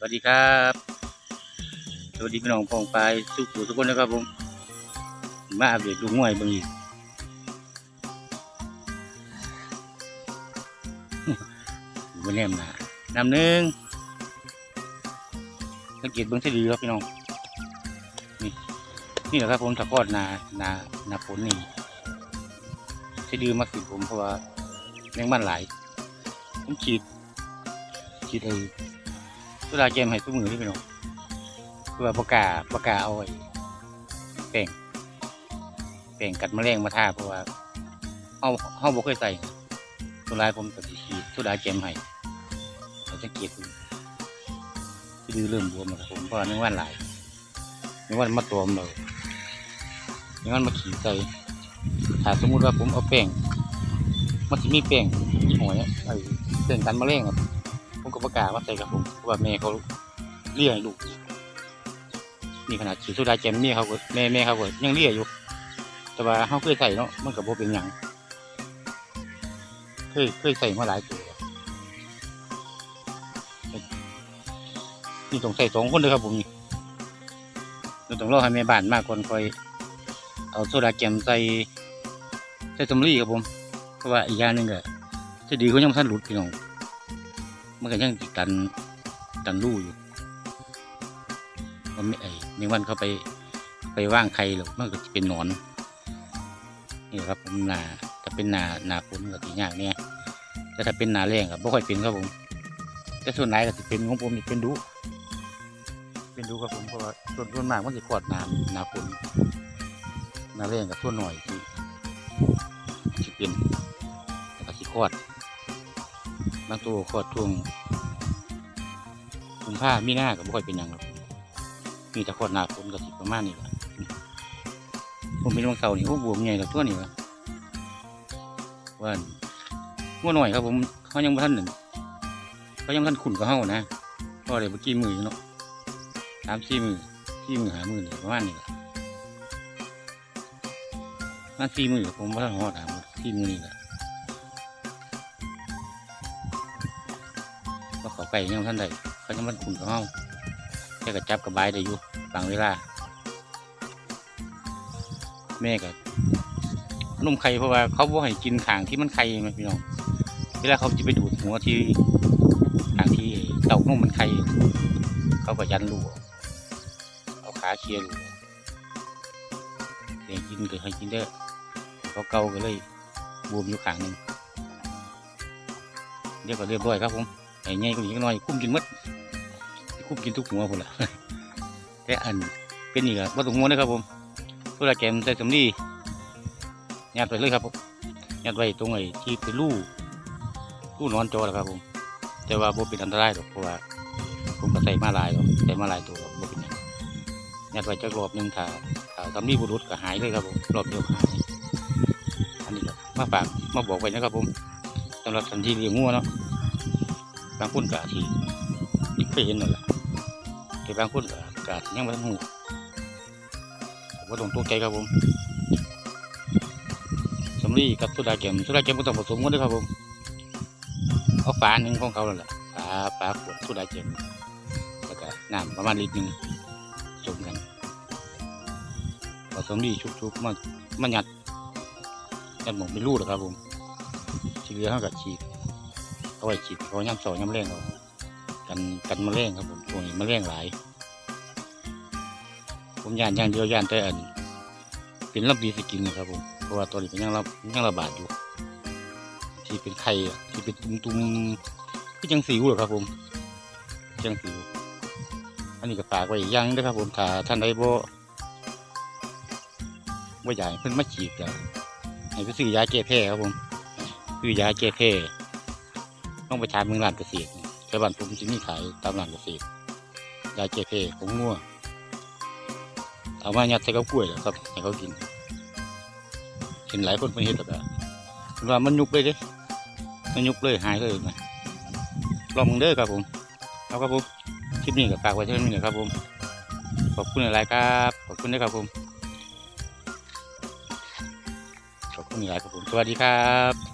สวัสดีครับ สวัสดีพี่น้องพองไปายสุขุทุกคนนะครับผมมาอัปเดตลูง่วยบางอีกอยู่บนแนมหนานำหนึ่งสังเกตเบื้องเสดีครับพี่น้อง นี่นี่แหละครับผมตะกอดนานานาฝนนี่เสดีมากสิผมเพราะว่าแมงมันหลายผมฉีดฉีดไอ้ เวลาแจมให้ทุกมือที่พี่น้องคือว่าประกาประกาเอาไอ้แป้งแป้งกัดแมลงมาท่าเพราะว่าเฮาเฮาบ่เคยใส่ตัวลาผมก็สิฉีตัวลายแจมให้เราจะเก็บดูที่ดูเริ่มบวมแล้วครับผมเพราะว่าในวันหลายในวันมาตัวมเลยในวันมาขี่ใส่ถ้าสมมุติว่าผมเอาแป้งมันสิมีแป้งหอยไอ้แป้งกันแมลงอะ ผมก็ประกาศว่าใส่กับผมเพราะว่าแม่เขาเลี้ยงลูกนี่ขนาดฉีดสุดาแจมนี่เขาก็แม่แม่เขาก็ยังเลี้ยอยู่ แต่ว่าเขาเคยใส่เนาะมันกับโบเป็นหยังเคยเคยใส่มาหลายตัวนี่ต้องใส่สองคนเลยครับผมนี่เราต้องรอให้แม่บ้านมากก่อนคอย เอาโซดาแจมใส่ใส่ตำลีครับผม เพราะว่าอีกอย่างหนึ่งก็จะดีเขายังบ่ทันหลุดพี่น้อง มันก็ยังติดกันกันรูอยู่ว่าไม่ไอ้ในวันเขาไปไปว่างใครหรอกมันก็จะเป็นหนอนนี่ครับผมนาถ้าเป็นนานาฝนก็ตียากเนี่ยแต่ถ้าเป็นนาแรงก็บ่ค่อยเป็นครับผมแต่ส่วนไหนก็จะเป็นของผมนี่เป็นดุเป็นดุครับผมเพราะว่าส่วนส่วนมากมันจะกอดนานาฝนนาแรงกับส่วนหน่อยที่ที่เป็นแล้วก็สิคอด บางตัวขอดช่วงคุมผ้ามีหน้าก็บ่ค่อยเป็นหยังหรอกมีแต่ขอดหน้าฝนก็สิประมาณนี้แหละผมเป็นวังเสานี่โอ้บวมใหญ่กับตัวนี่วะว่างัวหน่อยครับผมเขายังบ่ทันหนึ่งเขายังบ่ทันขุนกับเฮานะเพราะอะไรเมื่อกี้มือเนาะสามสี่มือสี่มือหามือนี่ประมาณนี้แหละมาสี่มือผมว่าทันหอดหามือสี่มือนี่แหละ เขาไปยังท่านใดเขายังมันขุนกับเฮาแค่กระจับกระบายได้อยู่บางเวลา แม่กับนุ่มไข่เพราะว่าเขาบ่ให้กินขางที่มันไข่ไหมพี่น้องเวลาเขาจะไปดูดหัวที่ขางที่เต่านุ่มมันไข่เขาก็ยันรูเอาขาเคลียร์รูเดี๋ยวกินก็ให้กินเด้อเขาเกาก็เลยบวมอยู่ขางหนึ่งเดี๋ยวก็เรียบร้อยครับผม ไอ้ไงก็อีกหน่อยคุ้มกินหมดคุ้มกินทุกหัวพุ่นละแต่อันเป็นอีกอะว่าตรงหัวนะครับผมเวลาแกมใส่สำลียัดไว้เลยครับผมยัดไว้ตรงไอ้ที่เป็นรูรูนอนจอแหละครับผม แต่ว่าบ่เป็นอันตรายหรอกเพราะว่าผมก็ใส่มาลายแล้วใส่มาลายตัวแล้วบ่เป็นหยังยัดไว้จักรอบหนึ่งถ้าถ้าสำลีบุรุษก็หายเลยครับผมรอบเดียวหายอันนี้ก็มาฝากมาบอกไว้นะครับผมสำหรับสันทีเลี้ยงงัวเนาะ บางคนก็อาจสิเคยเห็นนั่นแหละแต่บางคนก็ก็อาจยังไม่ทันหูผมก็ต้องตกใจครับผมสำลีกับสุดาแกมสุดาแกมก็ต้องผสมกันด้วยครับผมเอาฝาหนึ่งของเขาแล้วแหละฝาฝาขวดสุดาแกมแล้วก็น้ำประมาณลิตรหนึ่งผสมกันผสมดีชุบๆมามาหยัดยัดหมกเป็นรูดครับผมที่เหลือเขาก็ฉีด เอาไว้ฉีดเพราย่ำสองย่ำแรงเอากันกันมะเร็งครับผมช่วงนี้มะเร็งหลาย ผมย่านย่างเดียวย่านแต่อันเป็นลำปีสกินนะครับผมเพราะว่าตอนนี้เป็นยังระยังระบาดอยู่ ที่เป็นไข่ที่เป็นตุ่มๆก็ยังสิวเหรอครับผมยังสิวอันนี้ก็ฝากไว้ย่างนะครับผมถ้าท่านใดบ่บ่อยากให้เพิ่นมาฉีดก็ให้ไปซื้อยาแก้แพ้ครับผมซื้อยาแก้แพ้ ต้องไปทานเมืองร้านเกษตรแต่บ้านผมจะมีขายตามร้านเกษตรยาเจเพของงัวเอามายัดใส่กับกล้วยแหละครับให้เขากินเห็นหลายคนเพิ่นเห็นแล้วก็เพิ่นว่ามันยุบเลยเด้มันยุบเลยหายเลยนะลองมึงเด้อครับผมเอาครับผมคลิปนี้ก็ฝากไว้เท่านี้นะครับผมขอบคุณหลายครับขอบคุณนะครับผมขอบคุณหลายครับผมสวัสดีครับ